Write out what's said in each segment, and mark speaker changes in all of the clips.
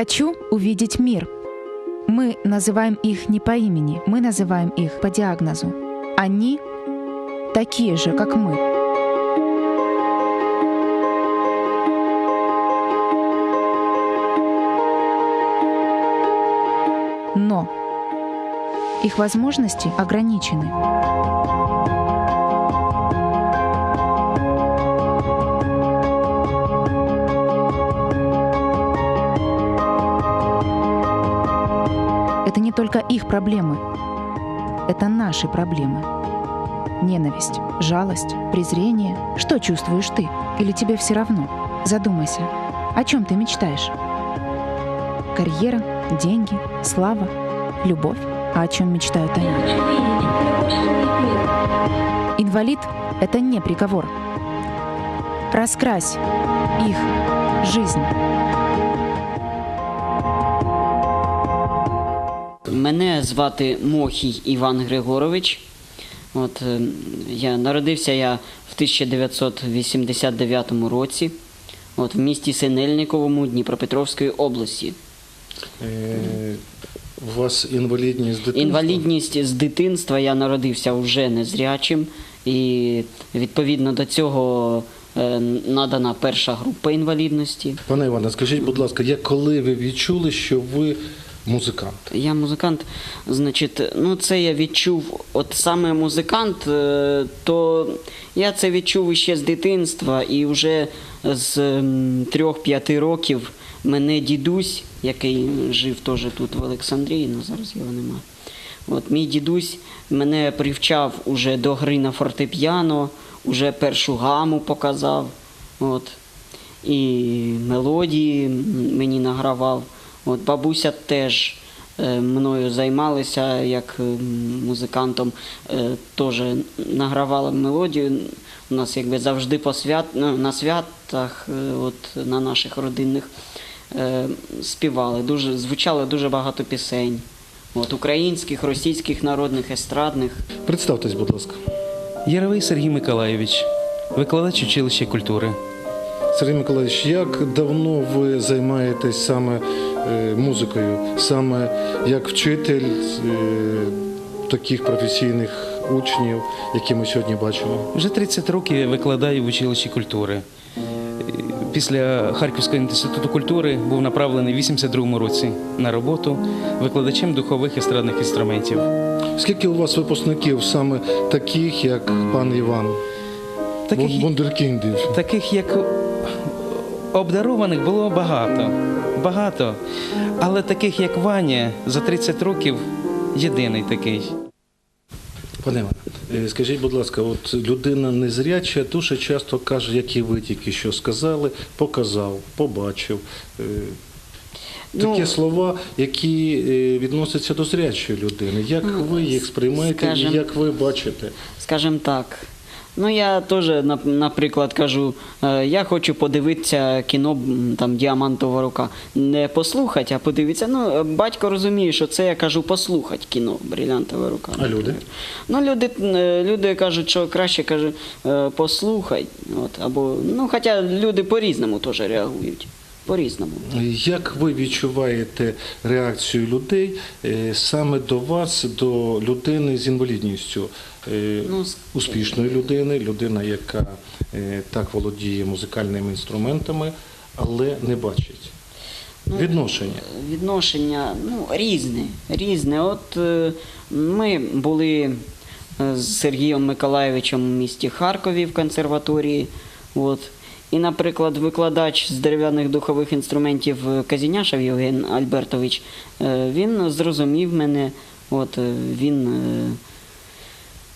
Speaker 1: Хочу увидеть мир. Мы называем их не по имени, мы называем их по диагнозу. Они такие же, как мы. Но их возможности ограничены. Их проблемы, это наши проблемы. Ненависть, жалость, презрение. Что чувствуешь ты? Или тебе все равно? Задумайся, о чем ты мечтаешь? Карьера, деньги, слава, любовь. А о чем мечтают они? Инвалид — это не приговор. Раскрась их жизнь.
Speaker 2: Мене звати Мохій Іван Григорович. От, е, я народився я в 1989 році от, в місті Синельниковому Дніпропетровської області.
Speaker 3: Е, У вас інвалідність з дитинства?
Speaker 2: Інвалідність з дитинства я народився вже незрячим, і відповідно до цього е, надана перша група інвалідності.
Speaker 3: Пане Іване, скажіть, будь ласка, як коли ви відчули, що ви музикант?
Speaker 2: Я музикант, значить, ну це я відчув, от саме музикант, е, то я це відчув ще з дитинства, і вже з м, трьох-п'яти років мене дідусь, який жив теж тут в Олександрії, ну зараз його нема. От мій дідусь мене привчав уже до гри на фортепіано, уже першу гаму показав. От. І мелодії мені награвав. От бабуся теж е, мною займалася як е, музикантом, е, теж награвала мелодію. У нас якби завжди по свят, на святах, от, на наших родинних співали. Дуже, звучало дуже багато пісень. От, українських, російських, народних, естрадних.
Speaker 3: Представтесь, будь ласка.
Speaker 4: Яровий Сергій Миколайович, викладач училища культури.
Speaker 3: Сергій Миколаївич, як давно ви займаєтесь саме музикою, саме як вчитель е, таких професійних учнів, які ми сьогодні бачимо?
Speaker 4: Вже 30 років я викладаю в училищі культури. Е, Після Харківського інституту культури був направлений в 82 році на роботу викладачем духових естрадних інструментів.
Speaker 3: Скільки у вас випускників саме таких, як пан Іван?
Speaker 4: Таких,
Speaker 3: Вун- Вундеркіндів.
Speaker 4: таких як обдарованих було багато. Багато. Але таких, як Ваня, за 30 років єдиний такий.
Speaker 3: Пане Іване, е, скажіть, будь ласка, от людина незряча дуже часто каже, як і ви тільки що сказали, показав, побачив. Е, Такі
Speaker 2: Ну,
Speaker 3: слова, які е, відносяться до зрячої людини. Як
Speaker 2: Ну,
Speaker 3: ви їх сприймаєте
Speaker 2: скажем-
Speaker 3: і як ви бачите?
Speaker 2: Скажем так. Ну, я теж, нап- наприклад, кажу, е, я хочу подивитися кіно там Діамантова рука. Не послухати, а подивитися. Ну, е, батько розуміє, що це я кажу послухати кіно Брилянтова рука.
Speaker 3: А люди?
Speaker 2: Ну, люди, е, люди кажуть, що краще каже, е, послухай. От, або, ну, хоча люди по-різному теж реагують. По-різному.
Speaker 3: Як ви відчуваєте реакцію людей е, саме до вас, до людини з інвалідністю? Е,
Speaker 2: Ну,
Speaker 3: Успішної людини, людина, яка е, так володіє музикальними інструментами, але не бачить.
Speaker 2: Ну,
Speaker 3: Відношення.
Speaker 2: Відношення ну, різне. різне. От ми були з Сергієм Миколаєвичем у місті Харкові в консерваторії. От. І, наприклад, викладач з дерев'яних духових інструментів е, Казіняшев Євген Альбертович, е, він зрозумів мене. От, е, він,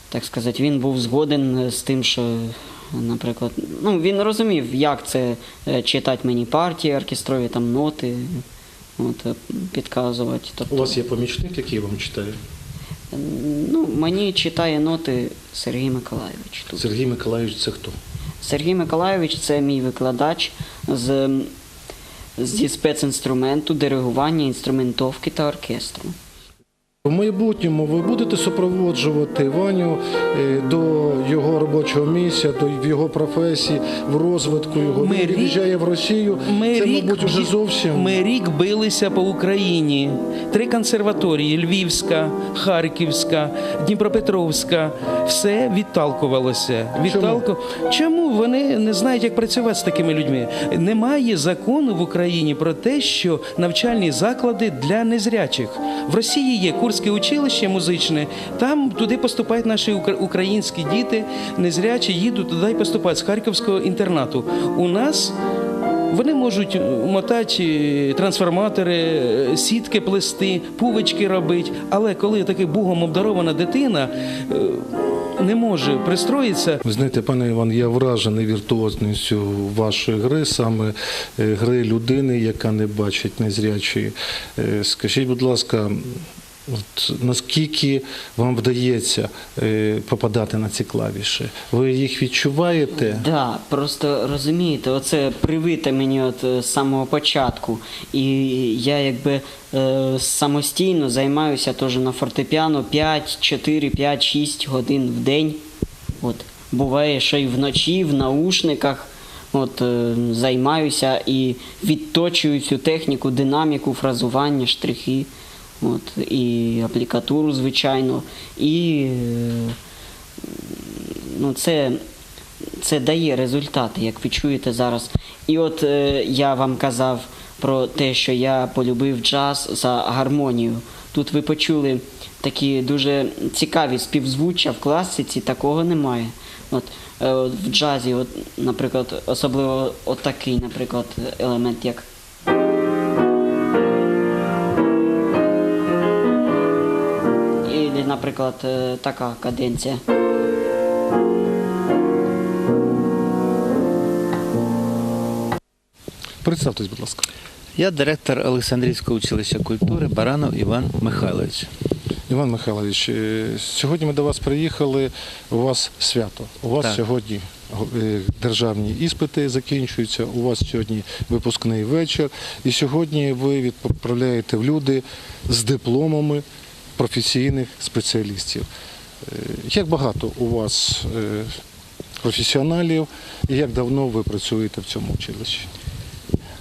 Speaker 2: так сказати, він був згоден з тим, що, наприклад, ну, він розумів, як це читати мені партії, оркестрові там ноти, от, підказувати.
Speaker 3: У
Speaker 2: Тобто,
Speaker 3: вас є помічник, який вам читає?
Speaker 2: ну, мені читає ноти Сергій Миколайович. Тут.
Speaker 3: Сергій Миколаївич, це хто?
Speaker 2: Сергій Миколайович це мій викладач з, зі спецінструменту, диригування, інструментовки та оркестру.
Speaker 3: В майбутньому ви будете супроводжувати Ваню е, до його робочого місця, до його професії, в розвитку його.
Speaker 4: Ми
Speaker 3: Він
Speaker 4: рік-
Speaker 3: в Росію.
Speaker 4: Ми
Speaker 3: Це,
Speaker 4: рік,
Speaker 3: мабуть, уже зовсім.
Speaker 4: ми рік билися по Україні. Три консерваторії: Львівська, Харківська, Дніпропетровська. Все відталкувалося. Відталку... Чому вони не знають, як працювати з такими людьми? Немає закону в Україні про те, що навчальні заклади для незрячих. В Росії є Курське училище музичне. Там туди поступають наші укра- українські діти, незрячі їдуть туди і поступають з харківського інтернату. У нас вони можуть мотати е, трансформатори, е, сітки плести, пувички робити. Але коли таки Богом обдарована дитина е, не може пристроїтися,
Speaker 3: Ви знаєте, пане Іван, я вражений віртуозністю вашої гри, саме е, гри людини, яка не бачить незрячої. Е, Скажіть, будь ласка, от наскільки вам вдається е, попадати на ці клавіші? Ви їх відчуваєте?
Speaker 2: Да, просто розумієте, оце привите мені от е, з самого початку. І я якби е, самостійно займаюся теж на фортепіано 5, 4, 5, 6 годин в день. От. Буває, що й вночі, в наушниках. От, е, займаюся і відточую цю техніку, динаміку, фразування, штрихи. От, і аплікатуру, звичайно. І е, ну, це, це дає результати, як ви чуєте зараз. І от е, я вам казав про те, що я полюбив джаз за гармонію. Тут ви почули такі дуже цікаві співзвуччя в класиці, такого немає. От, е, от в джазі, от, наприклад, особливо от такий, наприклад, елемент, як. Наприклад, е, така каденція.
Speaker 3: Представтесь, будь ласка.
Speaker 5: Я директор Олександрійського училища культури Баранов Іван Михайлович.
Speaker 3: Іван Михайлович, е, сьогодні ми до вас приїхали. У вас свято. У вас
Speaker 5: Так.
Speaker 3: сьогодні е, державні іспити закінчуються. У вас сьогодні випускний вечір. І сьогодні ви відправляєте в люди з дипломами професійних спеціалістів. Е, Як багато у вас е, професіоналів і як давно ви працюєте в цьому училищі?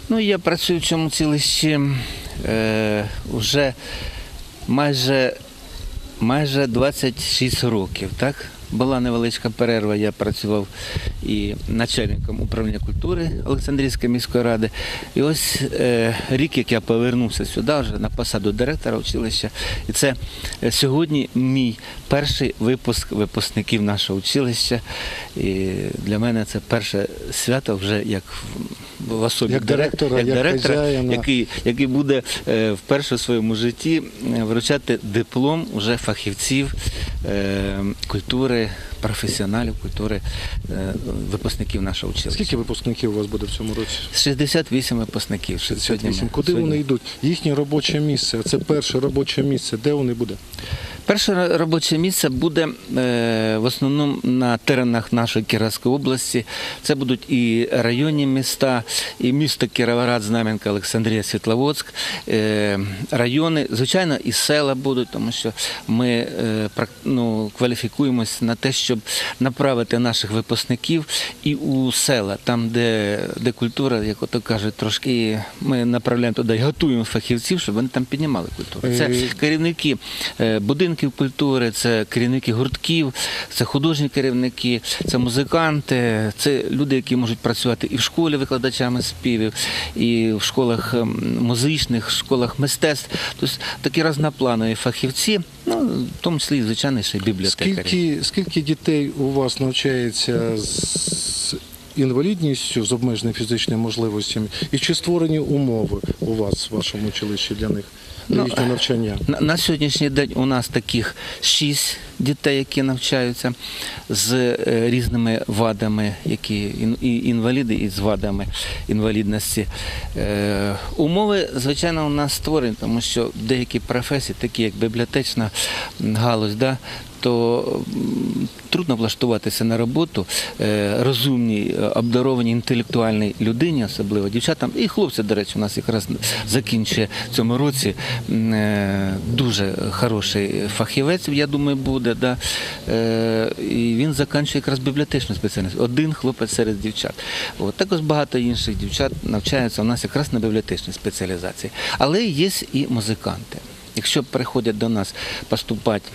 Speaker 5: Ну, я працюю в цьому училищі е, вже майже, майже 26 років, так? Була невеличка перерва, я працював і начальником управління культури Олександрійської міської ради. І ось е, рік, як я повернувся сюди, вже на посаду директора училища. І це е, сьогодні мій перший випуск випускників нашого училища. І для мене це перше свято вже як в, особі
Speaker 3: Як директора,
Speaker 5: як
Speaker 3: як
Speaker 5: директора який, який буде е, вперше в своєму житті е, вручати диплом уже фахівців е, культури, Bye. Професіоналів культури, е, випускників нашого училища.
Speaker 3: Скільки випускників у вас буде в цьому році?
Speaker 5: 68 випускників. Сьогодні ми-
Speaker 3: 68. Куди
Speaker 5: сьогодні.
Speaker 3: вони йдуть? Їхнє робоче місце. Це перше робоче місце. Де вони буде?
Speaker 5: Перше робоче місце буде е, в основному на теренах нашої Кіровської області. Це будуть і районні міста, і місто Кіровоград, Знам'янка, Олександрія, Світловодськ, е, райони, звичайно, і села будуть, тому що ми ну, кваліфікуємось на те, щоб направити наших випускників і у села, там, де, де культура, як ото кажуть, трошки ми направляємо туди, готуємо фахівців, щоб вони там піднімали культуру. Це
Speaker 3: Е,
Speaker 5: керівники е, будинків культури, це керівники гуртків, це художні керівники, це музиканти, це люди, які можуть працювати і в школі викладачами співів, і в школах ем, музичних, школах мистецтв. Тобто такі різнопланові фахівці, ну в тому числі, звичайно, ще й бібліотекарі.
Speaker 3: Скільки, скільки дітей у вас навчається з інвалідністю, з обмеженими фізичними можливостями? І чи створені умови у вас в вашому училищі для них, для
Speaker 5: Ну,
Speaker 3: їхнього навчання?
Speaker 5: На, на сьогоднішній день у нас таких шість дітей, які навчаються з е, різними вадами, які і інваліди, і з вадами інвалідності. Е, умови, звичайно, у нас створені, тому що деякі професії, такі як бібліотечна галузь, да, то трудно влаштуватися на роботу е, розумній, обдарованій інтелектуальній людині, особливо дівчатам, і хлопці, до речі, у нас якраз закінчує в цьому році дуже хороший фахівець, я думаю, буде. Буде. Да? Е, і він закінчує якраз бібліотечну спеціальність. Один хлопець серед дівчат. От. Також багато інших дівчат навчаються у нас якраз на бібліотечній спеціалізації. Але є і музиканти. Якщо приходять до нас поступати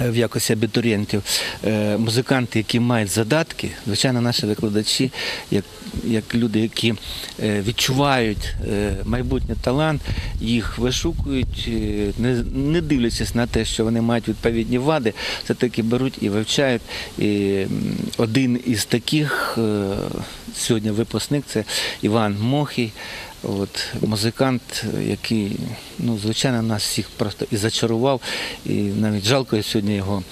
Speaker 5: в якості абітурієнтів е, музиканти, які мають задатки, звичайно, наші викладачі, як, як люди, які е, відчувають е, майбутній талант, їх вишукують, не, не дивлячись на те, що вони мають відповідні вади, все-таки беруть і вивчають. І один із таких сьогодні випускник це Іван Мохій. От музикант, який, ну, звичайно, нас всіх просто і зачарував, і навіть жалко сьогодні його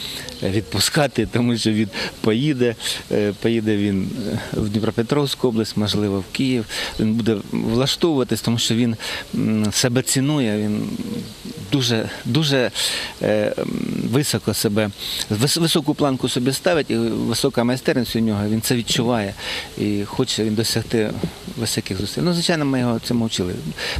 Speaker 5: відпускати, тому що він поїде. е, Поїде він е, в Дніпропетровську область, можливо, в Київ. Він буде влаштовуватись, тому що він себе цінує, він дуже, дуже е, високо себе, вис- високу планку собі ставить, і висока майстерність у нього, він це відчуває і хоче він досягти високих зусиль. Ну, звичайно, ми його цьому вчили.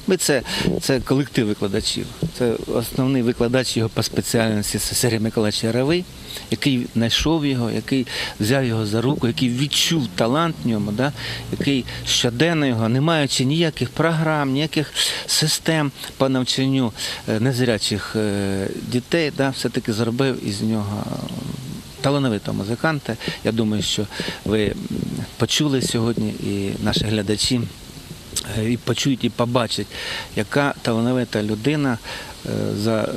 Speaker 5: Ми це, це колектив викладачів. Це основний викладач його по спеціальності Сергій Миколаївич Яровий, який знайшов його, який взяв його за руку, який відчув талант в ньому, да? який щоденно його, не маючи ніяких програм, ніяких систем по навчанню е, незрячих е, дітей, да? все-таки зробив із нього талановитого музиканта. Я думаю, що ви почули сьогодні і наші глядачі е, і почують, і побачать, яка талановита людина е, за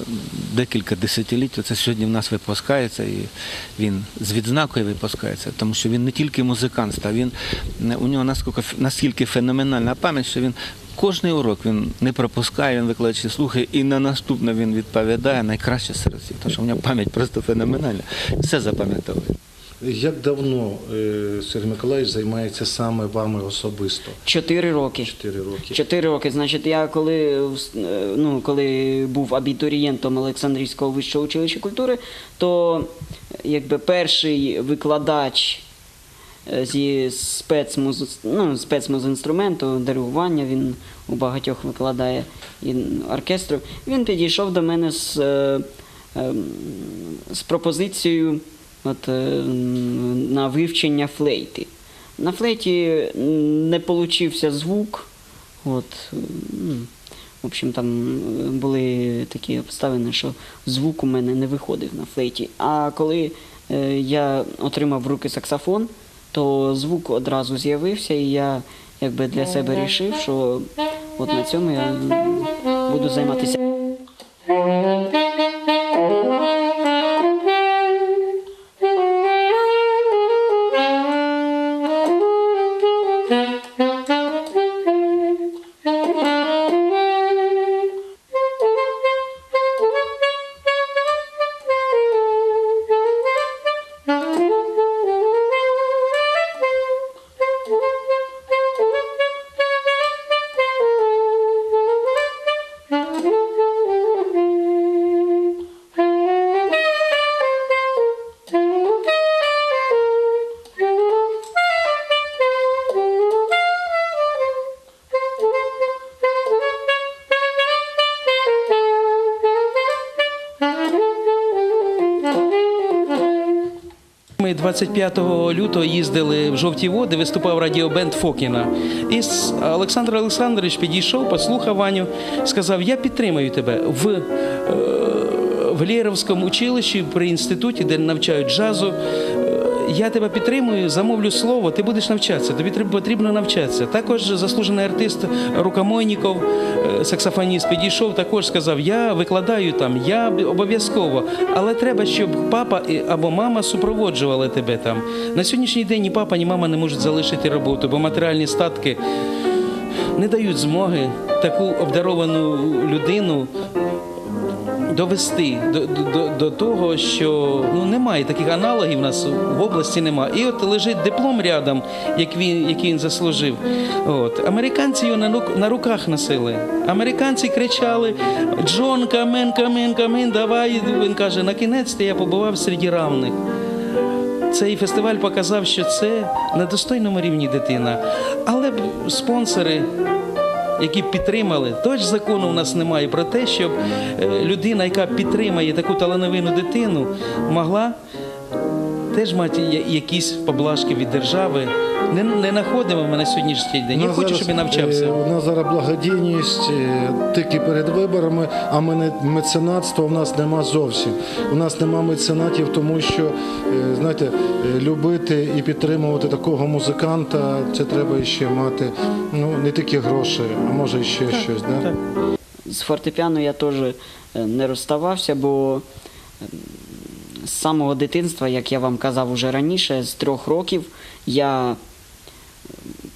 Speaker 5: декілька десятиліть. Це сьогодні в нас випускається, і він з відзнакою випускається, тому що він не тільки музикант став, він е, у нього наскільки, наскільки феноменальна пам'ять, що він. Кожний урок він не пропускає, він викладачі слухає, і на наступне він відповідає найкраще серед всіх, тому що у нього пам'ять просто феноменальна. Все запам'ятовує.
Speaker 3: Як давно е, Сергій Миколаївич займається саме вами особисто?
Speaker 2: Чотири роки.
Speaker 3: Чотири роки.
Speaker 2: Чотири роки. Значить, я коли, е, ну, коли був абітурієнтом Олександрійського вищого училища культури, то якби перший викладач е, зі спецмуз... ну, спецмузінструменту, диригування, він у багатьох викладає і оркестру, він підійшов до мене з, е, ем, з пропозицією от, е, на вивчення флейти. На флейті не получився звук. От, в общем, там е, були такі обставини, що звук у мене не виходив на флейті. А коли е, я отримав в руки саксофон, то звук одразу з'явився, і я якби для себе вирішив, що от на цьому я буду займатися.
Speaker 4: 25 лютого їздили в жовті води, виступав радіобенд Фокіна. І Олександр Олександрович підійшов, послухав Ваню, сказав: Я підтримую тебе в, е, в Лєровському училищі при інституті, де навчають джазу. Е, Я тебе підтримую, замовлю слово, ти будеш навчатися, тобі потрібно навчатися. Також заслужений артист Рукомойніков, саксофоніст, підійшов, також сказав: Я викладаю там, я обов'язково, але треба, щоб папа або мама супроводжували тебе там. На сьогоднішній день ні папа, ні мама не можуть залишити роботу, бо матеріальні статки не дають змоги таку обдаровану людину довести до, до, до того, що ну немає таких аналогів у нас в області немає. І от лежить диплом рядом, як він, який він заслужив. От. Американці його на, на руках носили. Американці кричали: Джон, камен, камен, камен, давай. Він каже, на кінець я побував серед равних. Цей фестиваль показав, що це на достойному рівні дитина. Але спонсори які підтримали. Тож закону у нас немає про те, щоб е, людина, яка підтримає таку талановину дитину, могла теж мати якісь поблажки від держави. Не, не знаходимо ми на сьогоднішній день. Я хочу,
Speaker 3: зараз,
Speaker 4: щоб він навчався.
Speaker 3: е, У нас зараз благодійність е, тільки перед виборами, а мене меценатства в нас нема зовсім. У нас нема меценатів, тому що е, знаєте, любити і підтримувати такого музиканта, це треба ще мати ну не тільки гроші, а може ще щось. Да?
Speaker 2: З фортепіано я теж не розставався, бо ем, з самого дитинства, як я вам казав уже раніше, з трьох років я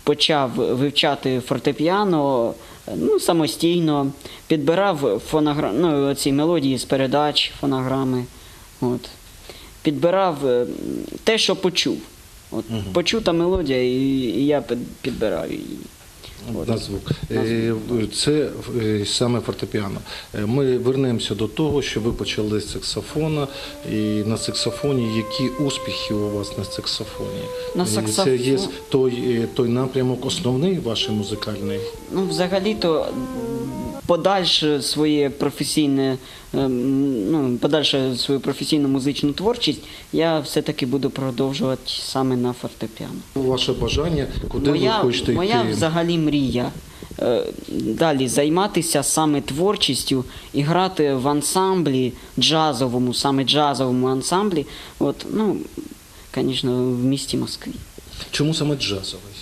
Speaker 2: почав вивчати фортепіано ну, самостійно, підбирав фоногра... ну, ці мелодії з передач, фонограми. От. Підбирав е, те, що почув. От, Почута мелодія, і, і я підбираю її. От.
Speaker 3: На звук. Е, Це е, саме фортепіано. Е, Ми вернемося до того, що ви почали з саксофона. І на саксофоні які успіхи у вас на саксофоні?
Speaker 2: На
Speaker 3: саксофон. Це є той, той напрямок основний ваш музикальний.
Speaker 2: Ну, взагалі-то подальше своє професійне, ем, ну, подальше свою професійну музичну творчість я все-таки буду продовжувати саме на фортепіано.
Speaker 3: Ваше бажання, куди
Speaker 2: моя,
Speaker 3: ви хочете
Speaker 2: моя взагалі мрія е, далі займатися саме творчістю і грати в ансамблі джазовому, саме джазовому ансамблі, от, ну, звісно, в місті Москві.
Speaker 3: Чому саме джазовий?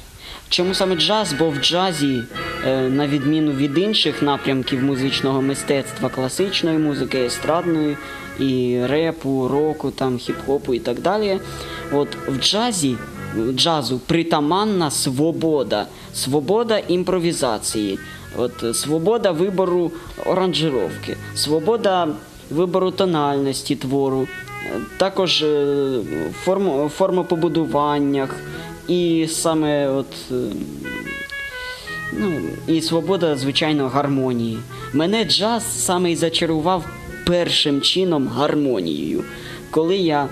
Speaker 2: Чому саме джаз? Бо в джазі, е, на відміну від інших напрямків музичного мистецтва, класичної музики, естрадної, і репу, року, там, хіп-хопу і так далі. От в джазі, джазу притаманна свобода, свобода імпровізації, от, е, свобода вибору оранжировки, свобода вибору тональності твору, е, також е, форм, форма побудуваннях. І саме от. е, Ну, і свобода, звичайно, гармонії. Мене джаз саме і зачарував першим чином гармонією. Коли я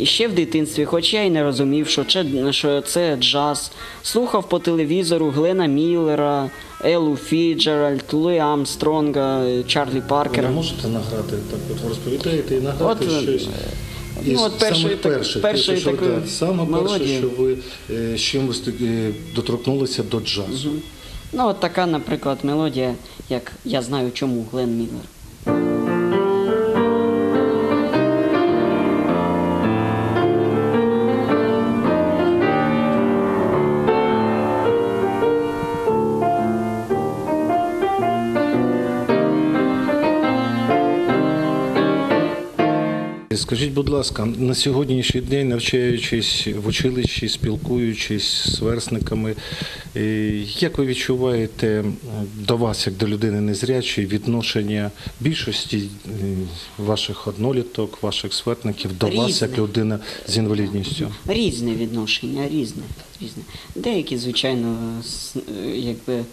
Speaker 2: е, ще в дитинстві, хоч я й не розумів, що це, що це джаз, слухав по телевізору Глена Міллера, Елу Фіджеральд, Луї Амстронга, Чарлі
Speaker 3: Ви
Speaker 2: Паркера.
Speaker 3: не можете награти так? От розповідаєте і награти
Speaker 2: От, е,
Speaker 3: щось.
Speaker 2: ну, от першої
Speaker 3: самих
Speaker 2: так-
Speaker 3: перших,
Speaker 2: першої
Speaker 3: що
Speaker 2: такої
Speaker 3: да, саме перше,
Speaker 2: мелодії.
Speaker 3: що ви е, з чим ви стик- е, доторкнулися до джазу.
Speaker 2: Ну, от така, наприклад, мелодія, як я знаю, чому Глен Міллер.
Speaker 3: Скажіть, будь ласка, на сьогоднішній день, навчаючись в училищі, спілкуючись з верстниками, е, як ви відчуваєте до вас, як до людини незрячої, відношення більшості е, ваших одноліток, ваших сверстників до вас, як людина з інвалідністю?
Speaker 2: Різне відношення, різне. різне. Деякі, звичайно, е, якби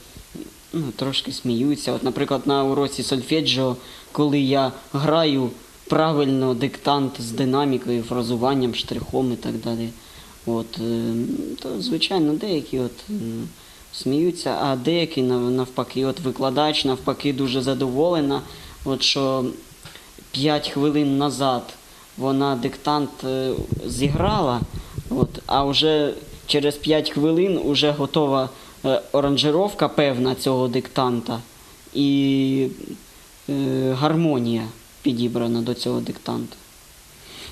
Speaker 2: ну, трошки сміються. От, наприклад, на уроці сольфеджіо, коли я граю правильно диктант з динамікою, фразуванням, штрихом і так далі. От, е, то, звичайно, деякі от, сміються, а деякі навпаки, от викладач навпаки дуже задоволена, от, що 5 хвилин назад вона диктант е, зіграла, от, а вже через 5 хвилин вже готова е, оранжировка певна цього диктанта і е, гармонія підібрана до цього диктанту.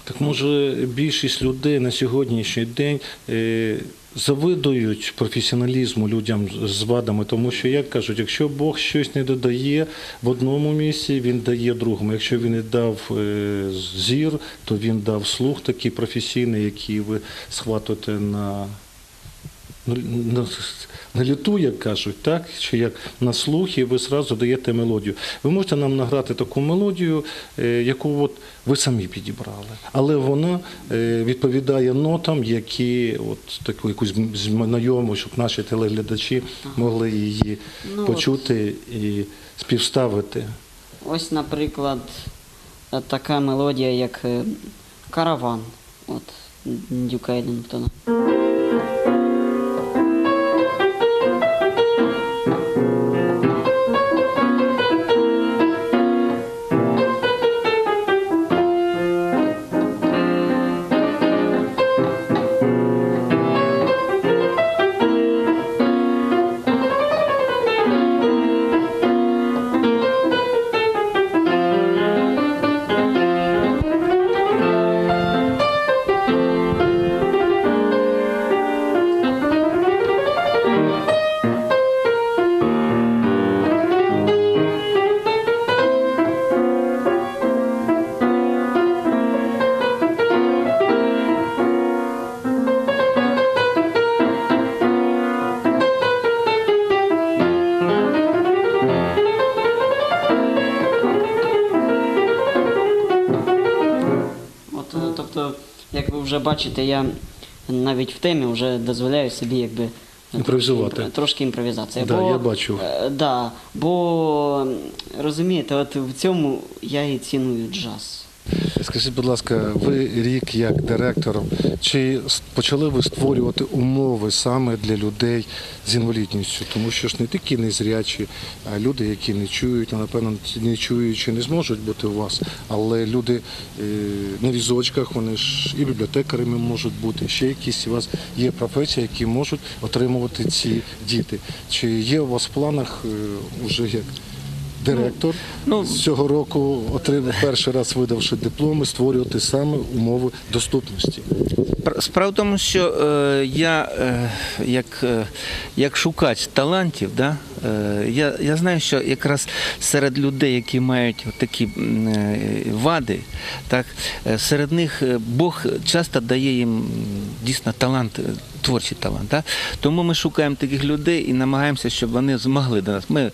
Speaker 3: Так може більшість людей на сьогоднішній день е, завидують професіоналізму людям з вадами, тому що, як кажуть, якщо Бог щось не додає в одному місці, він дає другому. Якщо він не дав е, зір, то він дав слух такий професійний, який ви схватуєте на. Ну, на, на літу, як кажуть, так? Чи як на слухі, ви зразу даєте мелодію. Ви можете нам награти таку мелодію, е, яку от ви самі підібрали. Але вона е, відповідає нотам, які от таку якусь знайому, щоб наші телеглядачі могли її
Speaker 2: Ну, от.
Speaker 3: почути і співставити.
Speaker 2: Ось, наприклад, така мелодія, як е, Караван от Дюка Елінгтона. Вже бачите, я навіть в темі вже дозволяю собі якби.
Speaker 3: Імпровізувати.
Speaker 2: Трошки, трошки імпровізація.
Speaker 3: Да, я бачу.
Speaker 2: Е, да, бо розумієте, от в цьому я і ціную джаз.
Speaker 3: Скажіть, будь ласка, ви рік як директор, чи почали ви створювати умови саме для людей з інвалідністю? Тому що ж не тільки незрячі, а люди, які не чують, напевно не чуючі не зможуть бути у вас, але люди е, на візочках, вони ж і бібліотекарями можуть бути, ще якісь у вас є професії, які можуть отримувати ці діти. Чи є у вас в планах е, уже як? Директор
Speaker 5: Ну,
Speaker 3: з цього року отримав перший раз видавши дипломи, створювати саме умови доступності.
Speaker 5: Пр- Справа в тому, що е, я е, як, е, як шукач талантів, да, е, я, я знаю, що якраз серед людей, які мають такі е, вади, так, е, серед них е, Бог часто дає їм дійсно талант. Творчий талант, так? тому ми шукаємо таких людей і намагаємося, щоб вони змогли до нас. Ми,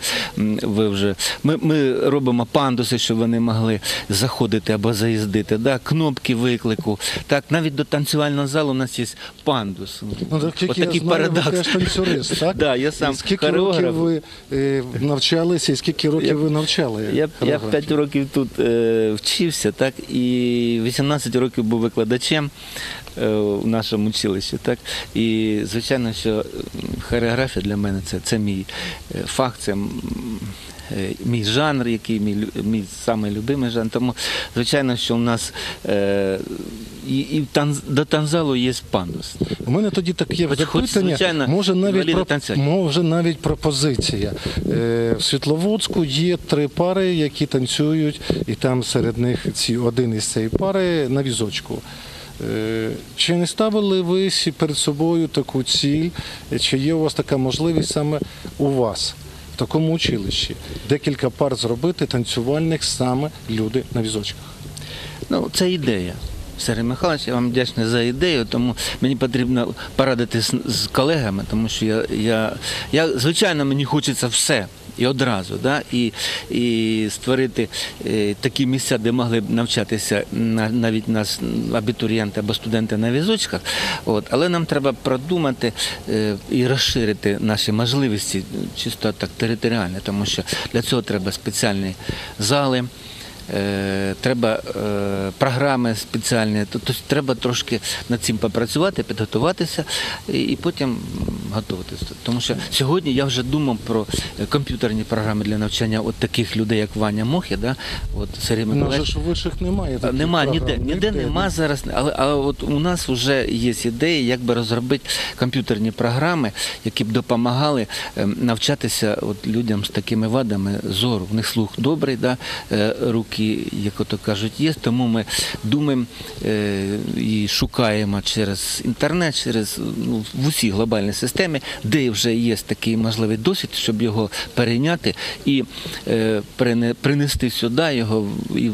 Speaker 5: ви вже, ми, ми робимо пандуси, щоб вони могли заходити або заїздити. Да? Кнопки виклику. Так, навіть до танцювального залу у нас є пандус.
Speaker 3: Ну, так
Speaker 5: От такий
Speaker 3: знаю,
Speaker 5: парадокс.
Speaker 3: ви теж танцюрист, так?
Speaker 5: Да, я сам
Speaker 3: скільки
Speaker 5: хореограф.
Speaker 3: років ви е, навчалися і скільки років
Speaker 5: Я-
Speaker 3: ви навчали?
Speaker 5: Я, я 5 років тут е, вчився, так, і 18 років був викладачем е, у нашому училищі. Так, і звичайно, що хореографія для мене це, це мій е, фах, це е, мій жанр, який мій, мій самий любимий жанр. Тому, звичайно, що у нас е, і, і танз, до танзалу є пандус.
Speaker 3: У мене тоді таке
Speaker 5: хоч,
Speaker 3: запитання,
Speaker 5: звичайно,
Speaker 3: може навіть, про, може навіть пропозиція. Е, в Світловодську є три пари, які танцюють, і там серед них ці, один із цієї пари на візочку. Е, Чи не ставили ви перед собою таку ціль, чи є у вас така можливість саме у вас? В такому училищі декілька пар зробити танцювальних саме люди на візочках.
Speaker 5: Ну, це ідея. Сергій Михайлович, я вам вдячний за ідею, тому мені потрібно порадитись з колегами, тому що я, я, я звичайно, мені хочеться все. І одразу, да? і, і створити е, такі місця, де могли б навчатися на, навіть нас абітурієнти або студенти на візочках. От. Але нам треба продумати е, і розширити наші можливості чисто так територіально, тому що для цього треба спеціальні зали. Е, треба е, програми спеціальні, тобто треба трошки над цим попрацювати, підготуватися і, потім готуватися. Тому що сьогодні я вже думав про комп'ютерні програми для навчання от таких людей, як Ваня Мохи, да? от Сергій Миколаївич.
Speaker 3: ж вищих немає. Таких
Speaker 5: Нема ніде, ніде нема зараз, але, але от у нас вже є ідеї, як би розробити комп'ютерні програми, які б допомагали ем, навчатися от людям з такими вадами зору. В них слух добрий, да, е, руки, як ото кажуть, є. Тому ми думаємо е, і шукаємо через інтернет, через ну, в усій глобальній системі, де вже є такий можливий досвід, щоб його перейняти і е, принести сюди його і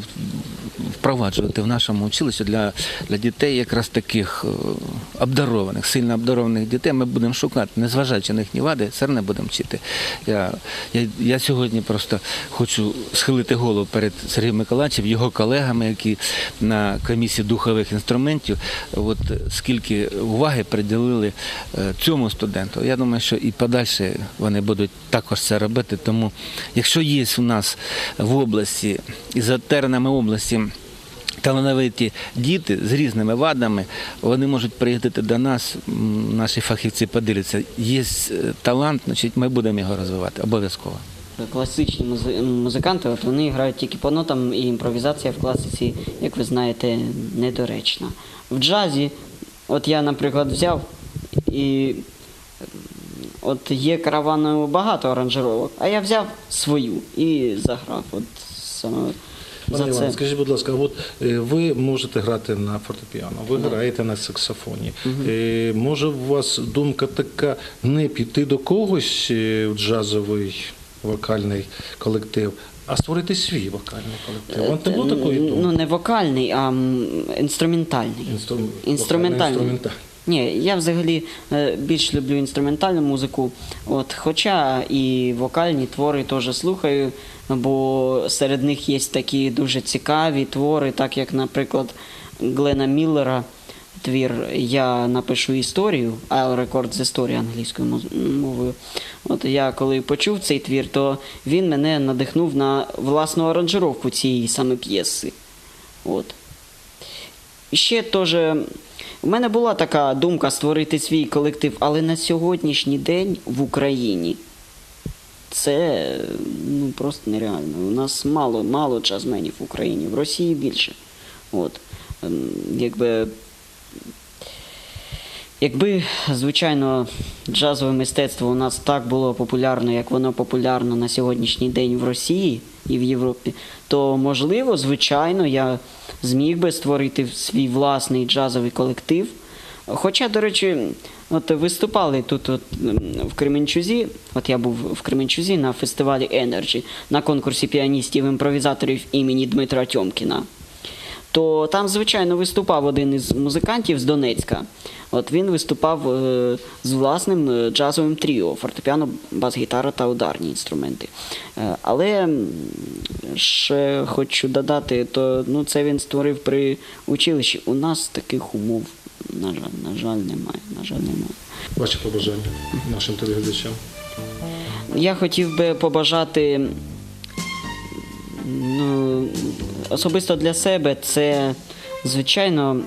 Speaker 5: впроваджувати в нашому училищі для, для дітей, якраз таких е, обдарованих, сильно обдарованих дітей. Ми будемо шукати, незважаючи на їхні вади, все одно будемо вчити. Я, я, я сьогодні просто хочу схилити голову перед Сергієм Миколаївичем, його колегами, які на комісії духових інструментів, от скільки уваги приділили е, цьому студенту. Я думаю, що і подальше вони будуть також це робити. Тому, якщо є у нас в області і за теренами області. Талановиті діти з різними вадами, вони можуть приїхати до нас, наші фахівці подивляться. Є е, талант, значить ми будемо його розвивати обов'язково.
Speaker 2: Класичні музи- музиканти, от вони грають тільки по нотам, і імпровізація в класиці, як ви знаєте, недоречна. В джазі, от я, наприклад, взяв і от є караваною багато аранжировок, а я взяв свою і заграв. От саме
Speaker 3: Пане Іване,
Speaker 2: це.
Speaker 3: скажіть, будь ласка, от е, ви можете грати на фортепіано, ви граєте на саксофоні. Е, Може, у вас думка така не піти до когось е, в джазовий вокальний колектив, а створити свій вокальний колектив. Вам не було такої
Speaker 2: Ну, не вокальний, а інструментальний. Інструментальний. Ні, я взагалі е, більш люблю інструментальну музику. От, хоча і вокальні твори теж слухаю, бо серед них є такі дуже цікаві твори, так як, наприклад, Глена Міллера. твір Я напишу історію, I'll record the story англійською мовою. От я коли почув цей твір, то він мене надихнув на власну аранжировку цієї саме п'єси. От. Ще теж, у мене була така думка створити свій колектив, але на сьогоднішній день в Україні це ну, просто нереально. У нас мало, мало джазменів в Україні, в Росії більше. От. Ем, Якби, якби, звичайно, джазове мистецтво у нас так було популярно, як воно популярно на сьогоднішній день в Росії і в Європі, то можливо, звичайно, я зміг би створити свій власний джазовий колектив. Хоча, до речі, от виступали тут от, в Кременчузі, от я був в Кременчузі на фестивалі Energy на конкурсі піаністів-імпровізаторів імені Дмитра Тьомкіна. То там, звичайно, виступав один із музикантів з Донецька. От він виступав е, з власним е, джазовим тріо, фортепіано, бас-гітара та ударні інструменти. Е, але ще хочу додати, то ну, це він створив при училищі. У нас таких умов, на жаль, на жаль, немає. На жаль, немає.
Speaker 3: Ваші побажання нашим телеглядачам.
Speaker 2: Я хотів би побажати ну, особисто для себе це, звичайно,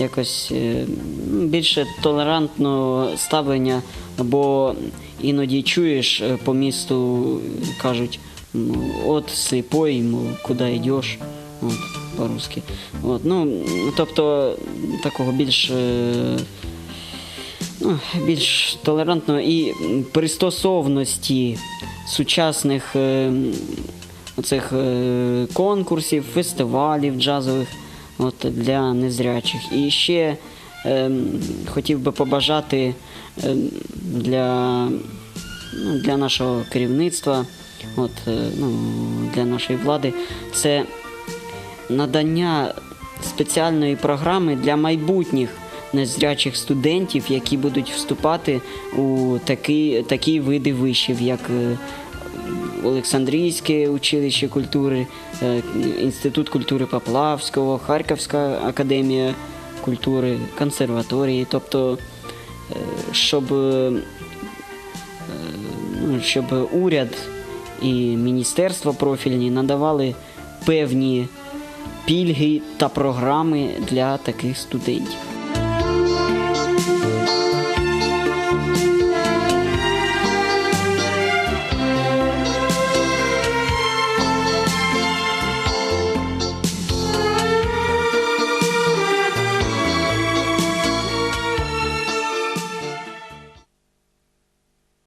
Speaker 2: якось е, більше толерантного ставлення, бо іноді чуєш е, по місту, кажуть, ну, от сліпой, куди йдеш, от, по-русски. От, ну, тобто такого більш. е, ну, більш толерантно і пристосовності сучасних оцих конкурсів, фестивалів джазових от, для незрячих. І ще е, хотів би побажати е, для, ну, для нашого керівництва, от, е, ну, для нашої влади, це надання спеціальної програми для майбутніх незрячих студентів, які будуть вступати у такі, такі види вишів, як е, Олександрійське училище культури, е, Інститут культури Поплавського, Харківська академія культури, консерваторії. Тобто, е, щоб, е, ну, щоб уряд і міністерство профільні надавали певні пільги та програми для таких студентів.